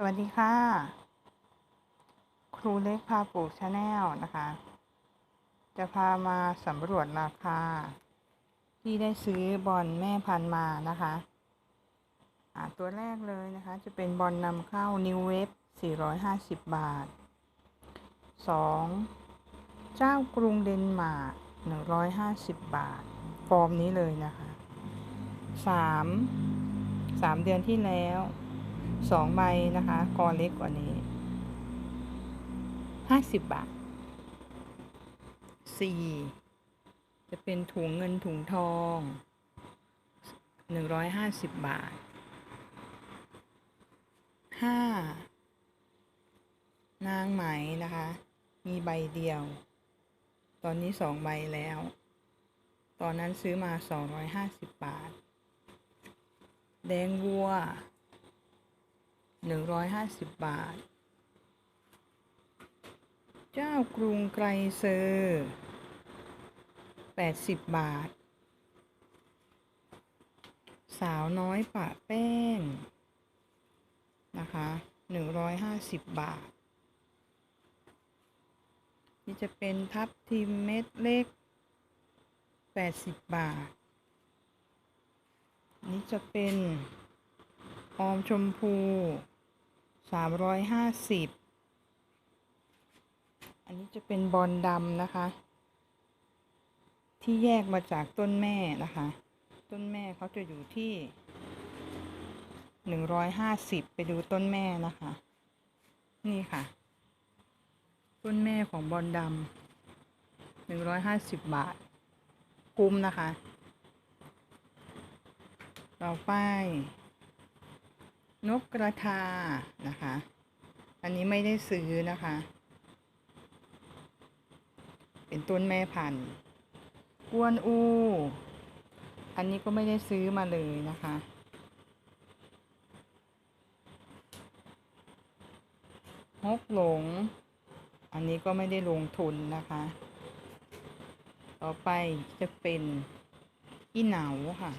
สวัสดีค่ะ ครูเล็กพาปลูกชาแนลนะคะ จะพามาสำรวจราคา ที่ได้ซื้อบอลแม่พันธุ์มานะคะอ่าตัวแรกเลยนะคะ จะเป็นบอลนำเข้า New Wave 450 บาท 2. เจ้ากรุงเดนมาร์ก150 บาท ฟอร์มนี้เลยนะคะ 3. 3 เดือนที่แล้ว สองใบนะคะกอเล็กกว่านี้ห้าสิบบาทสี่จะเป็นถุงเงินถุงทองหนึ่งร้อยห้าสิบบาทห้านางไหมนะคะ มีใบเดียว ตอนนี้สองใบแล้ว ตอนนั้นซื้อมาสองร้อยห้าสิบบาท แดงวัว หนึ่งร้อยห้าสิบบาท เจ้ากรุงไกรเซอร์แปดสิบบาท สาวน้อยปะแป้ง นะคะหนึ่งร้อยห้าสิบบาท นี่จะเป็นทับทิมเม็ดเล็กแปดสิบบาทนี่จะเป็นออมชมพู สามร้อยห้าสิบอันนี้จะเป็นบอลดำนะคะ ที่แยกมาจากต้นแม่นะคะ ต้นแม่เขาจะอยู่ที่หนึ่งร้อยห้าสิบไปดูต้นแม่นะคะ นี่ค่ะ ต้นแม่ของบอลดำหนึ่งร้อยห้าสิบบาท คุ้มนะคะต่อไปนกกระทานะคะ อันนี้ไม่ได้ซื้อนะคะ เป็นต้นแม่พันธุ์กวนอู อันนี้ก็ไม่ได้ซื้อมาเลยนะคะ ฮกหลง อันนี้ก็ไม่ได้ลงทุนนะคะ ต่อไปจะเป็นอีเหนาค่ะ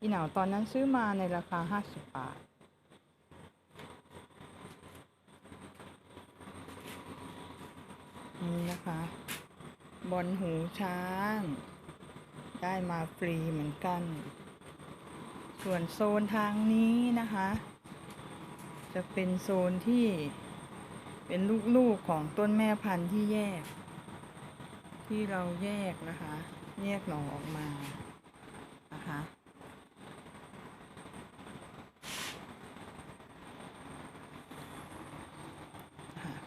อีเหนาตอนนั้นซื้อมาในราคาห้าสิบบาท นะคะ บอลหูช้าง ได้มาฟรีเหมือนกัน ส่วนโซนทางนี้นะคะ จะเป็นโซนที่เป็นลูกๆของต้นแม่พันธุ์ที่แยก ที่เราแยกนะคะ แยกหน่อออกมานะคะ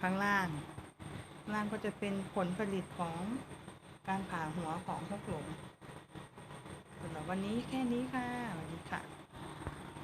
ข้างล่าง ล่างก็จะเป็นผลผลิตของการผ่าหัวของพวกหลงสำหรับวันนี้แค่นี้ค่ะ